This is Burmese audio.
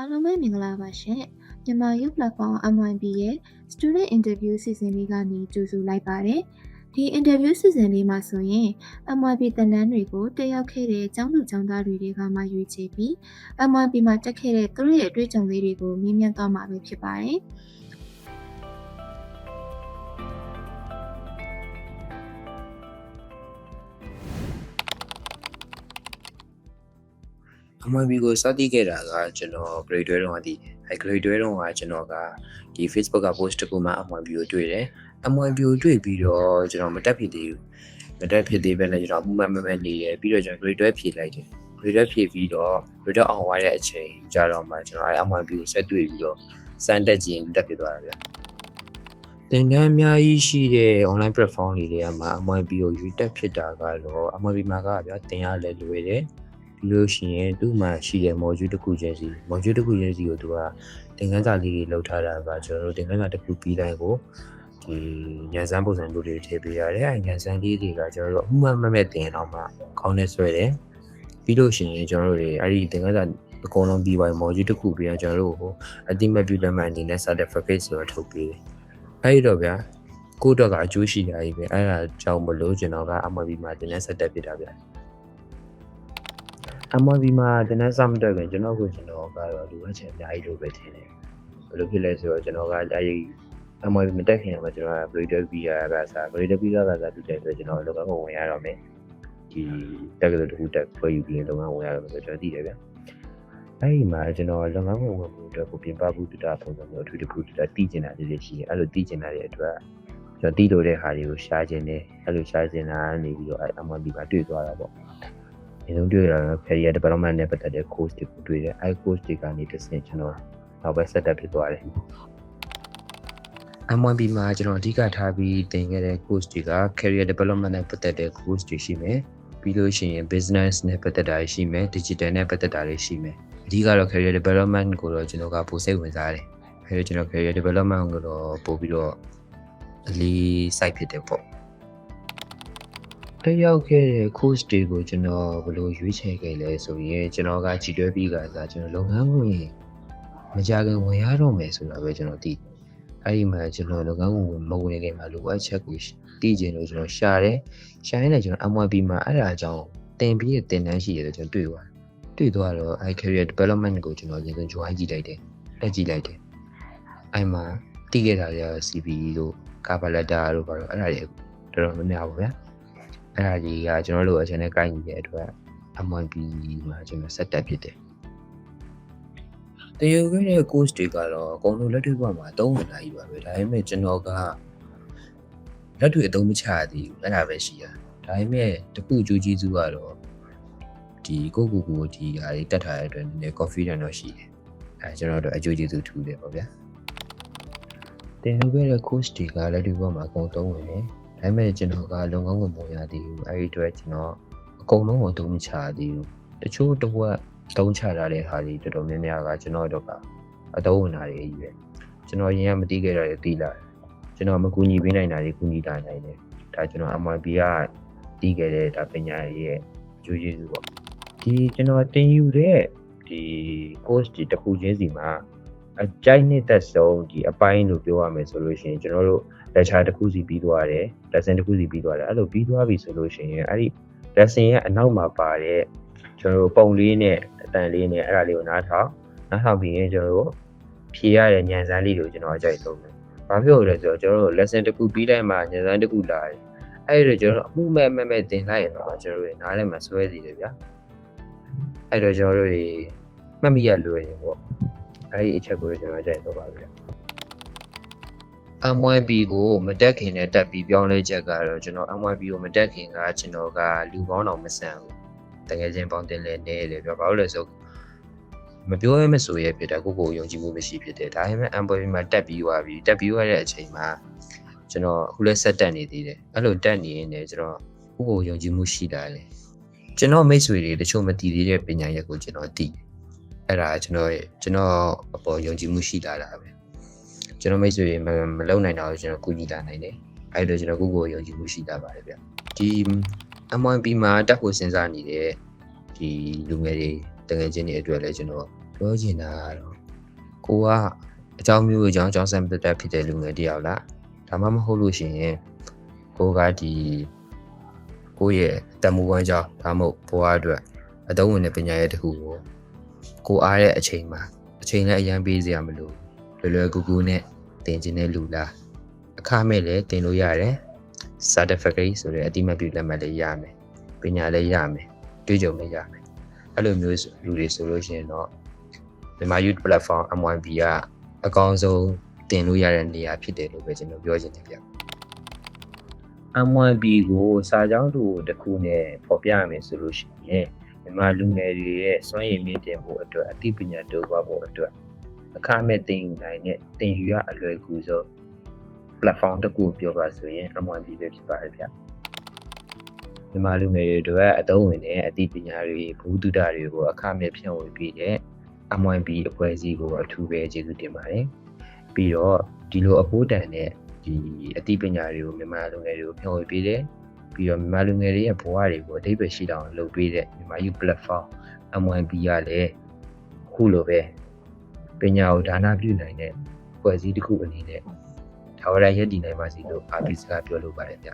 အားလုံးပဲမင်္ဂလာပါရှင်မြန်မာ Youth Platform MYB ရဲ့ Student Interview စီစဉ်လေးကနေကြိုဆိုလိုက်ပါတယ်ဒီ interview စီစဉ်လေးမှာဆိုရင် MYB တန်တန်းတွေကိုတက်ရောက်ခဲ့တဲ့ကျောင်းသူကျောင်းသားတွေတွေကမှရွေးချယ်ပြီး MYB မှာတက်ခဲ့တဲ့သူတို့ရဲ့အတွေ့အကြုံလေးတွေကိုမြင်မြန်သွားမှာပဲဖြစ်ပါတယ် MYB ကိုစတင်ခဲ့တာကကျွန်တော် grade 12တုန်းကတည်အဲ grade 12တုန်းကကျွန်တော်ကဒီ Facebook က post တစ်ခုမှ MYB ကိုတွေ့တယ် MYB ကိုတွေ့ပြီးတော့ကျွန်တော်မတက်ဖြစ်သေးဘူးမတက်ဖြစ်သေးပဲနဲ့ကျွန်တော်အမှုမှန်မှန်မှန်နေတယ်ပြီးတော့ကျွန်တော် grade 12ဖြည့်လိုက်တယ် grade 12ဖြည့်ပြီးတော့ grade 12အောင်သွားတဲ့အချိန်ကြာတော့မှကျွန်တော်အဲ MYB ကိုဆက်တွေ့ပြီးတော့စမ်းတက်ခြင်းတက်ဖြစ်သွားတာဗျသင်တန်းအများကြီးရှိတဲ့ online platform တွေထဲမှာ MYB ကိုရွေးတက်ဖြစ်တာကတော့ MYB မှာကဗျာသင်ရလဲလွယ်တယ် ပြီးလို့ရှိရင်သူ့မှာရှိတဲ့ module တစ်ခုချင်းစီ module တစ်ခုချင်းစီကိုသူကသင်ခန်းစာလေးတွေလောက်ထားတာပါကျွန်တော်တို့သင်ခန်းစာတစ်ခုပြီးတိုင်းကိုဒီညံစမ်းပုံစံမျိုးတွေထည့်ပေးရတယ်အဲညံစမ်းလေးတွေကကျွန်တော်တို့အမှန်မှန်မဲ့သင်တော့မှခေါင်းနဲ့ဆွဲတယ်ပြီးလို့ရှိရင်ကျွန်တော်တို့တွေအဲ့ဒီသင်ခန်းစာအကုန်လုံးပြီးသွားရင် module တစ်ခုပြီးရင်ကျွန်တော်တို့ကိုအတိမတ်ပြုလက်မှတ်အနေနဲ့ certificate ဆိုတော့ထုတ်ပေးတယ်အဲ့ဒီတော့ဗျာကိုယ့်တော့ကအကျိုးရှိတာကြီးပဲအဲ့ဒါကြောင့်မလို့ကျွန်တော်က MIB မှာသင်တန်းဆက်တက်ပြတာဗျာ MRV မှာတနက်စမတက်ခင်ကျွန်တော်ကိုကျွန်တော်ကတော့လူဝက်ချက်အများကြီးလိုပဲထင်တယ်ဘယ်လိုဖြစ်လဲဆိုတော့ကျွန်တော်ကအဲဒီ MRV မတက်ခင်မှာကျွန်တော်က Breeder V ရတာစား Breeder V ကစားတူတယ်ဆိုကျွန်တော်လောကကိုဝင်ရတော့မယ်ဒီတက်ကလေးတစ်ခုတက်ဖွဲ့ယူပြီးရင်လောကဝင်ရတော့မယ်ဆိုကျွန်တော်သိတယ်ဗျအဲဒီမှာကျွန်တော်လောကကိုဝင်ဖို့အတွက်ကိုပြင်ပဖို့တူတာပုံစံမျိုးအထူးတစ်ခုတူတာတည်ကျင်တာလေးတွေရှိတယ်အဲ့လိုတည်ကျင်တာတွေအတွက်ကျွန်တော်တည်လို့တဲ့ဟာတွေကိုရှားခြင်းနဲ့အဲ့လိုရှားခြင်းတာနေပြီးတော့အဲ MRV မှာတွေ့သွားတာပေါ့အ ရင်ဆုံးတွေ့ရတာက career development နဲ့ပတ်သက်တဲ့ course တွေကိုတွေ့တယ်အဲ course တွေကနေတစ်ဆင့်ကျွန်တော်နောက်ပဲ set up ဖြစ်သွားတယ် M1B မှာကျွန်တော်အဓိကထားပြီးသင်ခဲ့တဲ့ course တွေက career development နဲ့ပတ်သက်တဲ့ course တွေရှိမယ်ပြီးလို့ရှိရင် business နဲ့ပတ်သက်တာရှိမယ် digital နဲ့ပတ်သက်တာတွေရှိမယ်အဓိကတော့ career development ကိုတော့ကျွန်တော်ကပိုစိတ်ဝင်စားတယ်အဲဒါကျွန်တော် career development ကိုတော့ပို့ပြီးတော့အလေး site ဖြစ်တယ်ပေါ့တ က်ရောက်ခဲ့တဲ့ course တွေကိုကျွန်တော်ဘယ်လိုရွေးချယ်ခဲ့လဲဆိုရင်ကျွန်တော်ကကြည်တွဲပြီးကစားကျွန်တော်လုပ်ငန်းဝင်မကြခင်ဝင်ရတော့မယ်ဆိုတာပဲကျွန်တော်သိတယ်အဲ့ဒီမှာကျွန်တော်လုပ်ငန်းဝင်မဝင်ခင်မှာလိုအပ်ချက်ကိုသိကျင်လို့ကျွန်တော်ရှာတယ်ရှာရင်းနဲ့ကျွန်တော် MYB မှာအဲ့ဒါအကြောင်းတင်ပြီးတဲ့တင်တန်းရှိရတယ်ကျွန်တော်တွေ့သွားတွေ့သွားတော့ i career development ကိုကျွန်တော်အရင်ဆုံး join ကြည့်လိုက်တယ်တက်ကြည့်လိုက်တယ်အဲ့မှာသိခဲ့တာတွေက CV တို့ cover letter တို့ဘာလို့အဲ့ဒါတွေတော်တော်များများပါဗျာ အဲ့ဒါကြီးကကျွန်တော်တို့အချင်းနဲ့ကိုင်းနေတဲ့အတွက် MYB မှာကျွန်တော်ဆက်တက်ဖြစ်တယ်တရုတ်ခဲ့တဲ့ course တွေကတော့အကုန်လုံးလက်တွေ့ဘဝမှာအသုံးဝင်လာပြီပါပဲဒါပေမဲ့ကျွန်တော်ကလက်တွေ့အသုံးမချရသေးဘူးအဲ့ဒါပဲရှိရဒါပေမဲ့တခုအကျိုးကျေးဇူးကတော့ဒီကိုကိုကိုဒီဟာတွေတက်ထားတဲ့အတွက်နည်းနည်း confident တော့ရှိတယ်အဲကျွန်တော်တို့အကျိုးကျေးဇူးထူးတယ်ပေါ့ဗျာတင်လုပ်ခဲ့တဲ့ course တွေကလက်တွေ့ဘဝမှာအကုန်သုံးဝင်တယ် ဒါပေမဲ့ကျွန်တော်ကလုပ်ငန်းဝင်ပုံရသေးဘူးအဲ့ဒီအတွက်ကျွန်တော်အကုန်လုံးကိုတုံးမချသေးဘူးတချို့တစ်ဝက်တုံးချထားတဲ့ဟာတွေတော်တော်များများကကျွန်တော်တို့ကအတုံးဝင်တာတွေကြီးပဲကျွန်တော်ရင်ကမသိခဲ့တာတွေသိလာတယ်ကျွန်တော်မကူညီပေးနိုင်တာတွေကူညီလာနိုင်တယ်ဒါကျွန်တော် MYB ကတီးခဲ့တဲ့ဒါပညာရေးရဲ့အကျိုးကျေးဇူးပေါ့ဒီကျွန်တော်တင်ယူတဲ့ဒီ course ဒီတစ်ခုချင်းစီမှာ အကြိုက်နှစ်သက်ဆုံးဒီအပိုင်းလို့ပြောရမယ်ဆိုလို့ရှိရင်ကျွန်တော်တို့ lecture တစ်ခုစီပြီးသွားတယ် lesson တစ်ခုစီပြီးသွားတယ်အဲ့လိုပြီးသွားပြီဆိုလို့ရှိရင်အဲ့ဒီ lesson ရဲ့အနောက်မှာပါတဲ့ကျွန်တော်တို့ပုံလေးနဲ့အတန်လေးနဲ့အဲ့ဒါလေးကိုနားထောင်နားထောင်ပြီးရင်ကျွန်တော်တို့ဖြေရတဲ့ညံစမ်းလေးတွေကိုကျွန်တော်အကြိုက်ဆုံးတယ်။ဘာဖြစ်လို့လဲဆိုတော့ကျွန်တော်တို့ lesson တစ်ခုပြီးတိုင်းမှာညံစမ်းတစ်ခုလာတယ်။အဲ့ဒီတော့ကျွန်တော်တို့အမှုမဲ့မဲ့မဲ့တင်လိုက်ရင်တော့ကျွန်တော်တို့နားထဲမှာစွဲစီတယ်ဗျာ။အဲ့တော့ကျွန်တော်တို့မှတ်မိရလွယ်ရင်ပေါ့။ အဲ့ဒီအချက်ကိုကျွန်တော်အကြိုက်ဆုံးပါဗျာ။ MYB ကိုမတက်ခင်နဲ့တက်ပြီးပြောင်းလဲချက်ကတော့ကျွန်တော် MYB ကိုမတက်ခင်ကကျွန်တော်ကလူပေါင်းတော်မဆန်ဘူးတကယ်ချင်းပေါင်းတင်လဲနေတယ်ပြောဘာလို့လဲဆိုမပြောရမဆိုရဖြစ်တာကိုကိုယုံကြည်မှုမရှိဖြစ်တယ်ဒါပေမဲ့ MYB မှာတက်ပြီးသွားပြီတက်ပြီးရတဲ့အချိန်မှာကျွန်တော်အခုလဲဆက်တက်နေသေးတယ်အဲ့လိုတက်နေရင်လည်းကျွန်တော်ကိုကိုယုံကြည်မှုရှိလာတယ်ကျွန်တော်မိတ်ဆွေတွေတချို့မတည်သေးတဲ့ပညာရက်ကိုကျွန်တော်တည် အဲ့ဒါကျွန်တော်ကျွန်တော်အပေါ်ယုံကြည်မှုရှိလာတာပဲကျွန်တော်မိတ်ဆွေမမလုံနိုင်တာကိုကျွန်တော်ကူညီလာနိုင်တယ်အဲ့ဒါကျွန်တော်ကိုကိုယုံကြည်မှုရှိတာပါတယ်ဗျဒီ MYB မှာတက်ဖို့စဉ်းစားနေတဲ့ဒီလူငယ်တွေတကယ်ချင်းတွေအတွက်လည်းကျွန်တော်ပြောချင်တာကတော့ကိုကအကြောင်းမျိုးအကြောင်းအကြောင်းစံပတ်သက်ဖြစ်တဲ့လူငယ်တစ်ယောက်လားဒါမှမဟုတ်လို့ရှိရင်ကိုကဒီကိုယ့်ရဲ့တမူဝမ်းကြောင်းဒါမှမဟုတ်ဘဝအတွက်အသုံးဝင်တဲ့ပညာရဲ့တစ်ခုကို ကိုအားတဲ့အချိန်မှာအချိန်နဲ့အရန်ပေးစရာမလိုလွယ်လွယ်ကူကူနဲ့တင်ကျင်တဲ့လူလားအခမဲ့လည်းတင်လို့ရတယ် certificate ဆိုတဲ့အတိမတ်ပြုလက်မှတ်လေးရမယ်ပညာလည်းရမယ်တွေ့ကြုံလည်းရမယ်အဲ့လိုမျိုးလူတွေဆိုလို့ရှိရင်တော့မြန်မာ youth platform M1B ကအကောင်းဆုံးတင်လို့ရတဲ့နေရာဖြစ်တယ်လို့ပဲကျွန်တော်ပြောချင်တယ်ဗျ M1B ကိုစာကြောင်းတူတစ်ခုနဲ့ပေါ်ပြရမယ်ဆိုလို့ရှိရင် မြန်မာလူငယ်တွေရဲ့စွမ်းရည်မြင့်တင်ဖို့အတွက်အသိပညာတိုးပွားဖို့အတွက်အခမဲ့တင်ယူနိုင်တဲ့တင်ယူရအလွယ်ကူဆုံး platform တစ်ခုပြောပါဆိုရင် M1B ပဲဖြစ်ပါတယ်ဗျမြန်မာလူငယ်တွေအတွက်အသုံးဝင်တဲ့အသိပညာတွေဘူတုဒတွေကိုအခမဲ့ဖြန့်ဝေပေးတဲ့ M1B အဖွဲ့အစည်းကိုအထူးပဲကျေးဇူးတင်ပါတယ်ပြီးတော့ဒီလိုအဖို့တန်တဲ့ဒီအသိပညာတွေကိုမြန်မာလူငယ်တွေကိုဖြန့်ဝေပေးတယ် ပြီးတော့မြန်မာလူငယ်တွေရဲ့ဘဝတွေကိုအသေးပဲရှိတောင်လုပ်ပေးတဲ့မြန်မာ youth platform M1B ကလည်းခုလိုပဲပညာကိုဒါနပြုနိုင်တဲ့ဖွဲ့စည်းတစ်ခုအနေနဲ့ထာဝရရည်တည်နိုင်ပါစေလို့အားပေးစကားပြောလိုပါတယ်ဗျ